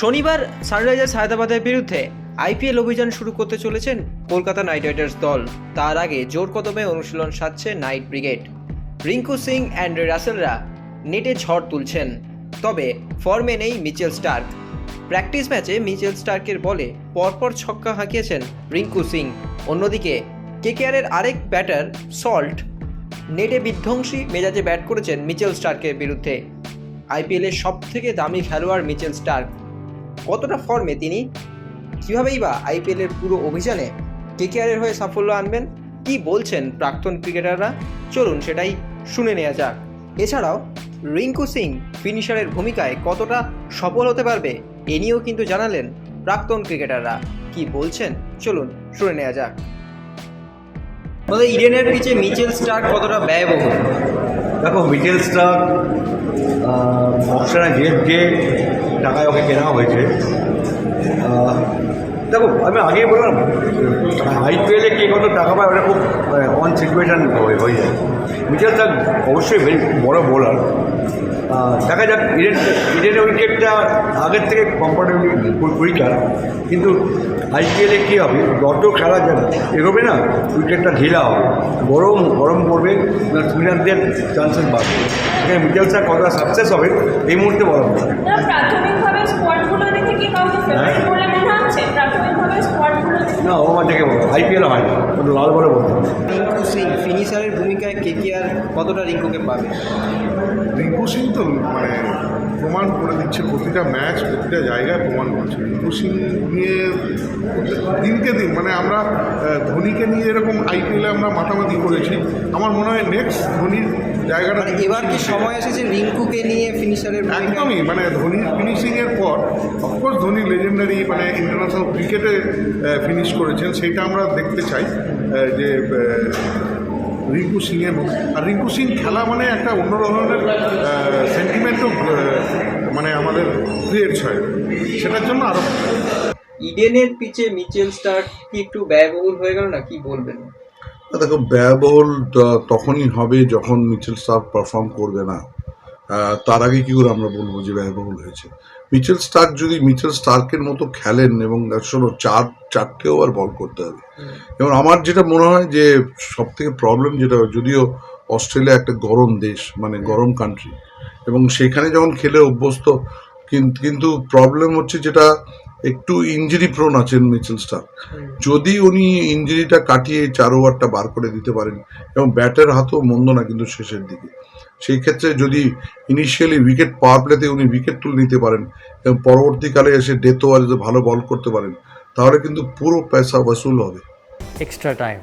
শনিবার সানরাইজার্স হায়দ্রাবাদের বিরুদ্ধে আইপিএল অভিযান শুরু করতে চলেছেন কলকাতা নাইট রাইডার্স দল। তার আগে জোর কদমে অনুশীলন সাজছে Knight Brigade. Rinku Singh and রাসেলরা নেটে ঝড় তুলছেন। তবে ফর্মে নেই মিচেল স্টার্ক। প্র্যাকটিস ম্যাচে মিচেল স্টার্কের বলে পরপর ছক্কা হাঁকিয়েছেন রিঙ্কু সিং। অন্যদিকে কেকেআরের আরেক ব্যাটার সল্ট নেটে বিধ্বংসী মেজাজে ব্যাট করেছেন মিচেল স্টার্কের বিরুদ্ধে। আইপিএলের সবথেকে দামি খেলোয়াড় মিচেল স্টার্ক। কতটা ফর্মে তিনি কীভাবেই বা আইপিএলের পুরো অভিযানে কেকেআরের হয়ে সাফল্য আনবেন? কি বলছেন প্রাক্তন ক্রিকেটাররা? চলুন সেটাই শুনে নেওয়া যাক। এছাড়াও, রিঙ্কু সিং ফিনিশারের ভূমিকায় কতটা সফল হতে পারবে এ নিয়েও কিন্তু জানালেন প্রাক্তন ক্রিকেটাররা। কি বলছেন? চলুন শুনে নেওয়া যাক। ইডেনের পিচে মিচেল স্টার কতটা ব্যয়বহুল? দেখো মিটেল স্টার অপশানে যে যে টাকায় ওকে কেনা হয়েছে দেখো আমি আগেই বললাম আইপিএলে কে কত টাকা পায় ওটা খুব অন সিচুয়েশান হয়ে যায়। মিটেল স্টার অবশ্যই বড় বোলার দেখা যাক ইডেন ইডেনের উইকেটটা আগের থেকে কমফর্টেবলি উইকার কিন্তু আইপিএলে কী হবে? যত খেলা যাবে এগোবে না উইকেটটা ঢিলা হবে। গরম গরম পড়বে স্পিনারদের চান্সেস বাড়বে। এখানে মিটেল স্যার কতটা সাকসেস হবে এই মুহূর্তে বলা মুশকিল না প্রাথমিকভাবে স্পটগুলো দেখে কি কাউকে ফেভারিট বলে মনে হচ্ছে প্রাথমিকভাবে স্পটগুলো দেখে না ও আমার থেকে বলো আইপিএল হয় না ওটা লাল বলে বলতে সিং ফিনিশারের ভূমিকায় কে কে আর কতটা রিঙ্কুকে পাবে? রিঙ্কু সিং তো মানে প্রমাণ করে দিচ্ছে প্রতিটা ম্যাচ প্রতিটা জায়গায় প্রমাণ করছে। রিঙ্কু সিং নিয়ে দিনকে দিন মানে আমরা ধোনিকে নিয়ে এরকম আইপিএলে আমরা মাতামাতি করেছি। আমার মনে হয় নেক্সট ধোনির জায়গাটা মানে এবার কি সময় এসেছে রিঙ্কুকে নিয়ে ফিনিশারের একদমই মানে ধোনির ফিনিশিংয়ের পর অফকোর্স ধোনি লেজেন্ডারি মানে ইন্টারন্যাশনাল ক্রিকেটে ফিনিশ করেছেন সেইটা আমরা দেখতে চাই যে রিঙ্কু সিংয়ের মতো। আর রিঙ্কু সিং খেলা মানে একটা অন্য ধরনের সেন্টিমেন্টও মানে আমাদের ক্রিয়েট হয়। সেটার জন্য আরও ইডেনের পিচে মিচেল স্টার্ক কি একটু ব্যয়বহুল হয়ে গেল না কি বলবেন? দেখো ব্যয়বহুল তখনই হবে যখন মিচেল স্টার পারফর্ম করবে না। তার আগে কি করে আমরা বলব যে ব্যয়বহুল হয়েছে? মিচেল স্টার্ক যদি মিচেল স্টার্কের মতো খেলেন এবং শোনো চার চারটে ওভার বল করতে হবে। এবং আমার যেটা মনে হয় যে সব থেকে প্রবলেম যেটা হয়, যদিও অস্ট্রেলিয়া একটা গরম দেশ মানে গরম কান্ট্রি এবং সেখানে যখন খেলে অভ্যস্ত কিন- কিন্তু প্রবলেম হচ্ছে যেটা একটু ইঞ্জুরি প্রোন আছেন মিচেল স্টার্ক যদি উনি ইঞ্জুরিটা কাটিয়ে চার ওভারটা বার করে দিতে পারেন, এবং ব্যাটের হাতও মন্দ না কিন্তু শেষের দিকে। সেই ক্ষেত্রে যদি ইনিশিয়ালি উইকেট পাওয়ার প্লেতে উনি উইকেট তুলে নিতে পারেন, এবং পরবর্তীকালে এসে ডেথ ওভার ভালো বল করতে পারেন, তাহলে কিন্তু পুরো পয়সা বসুল হবে। Extra time.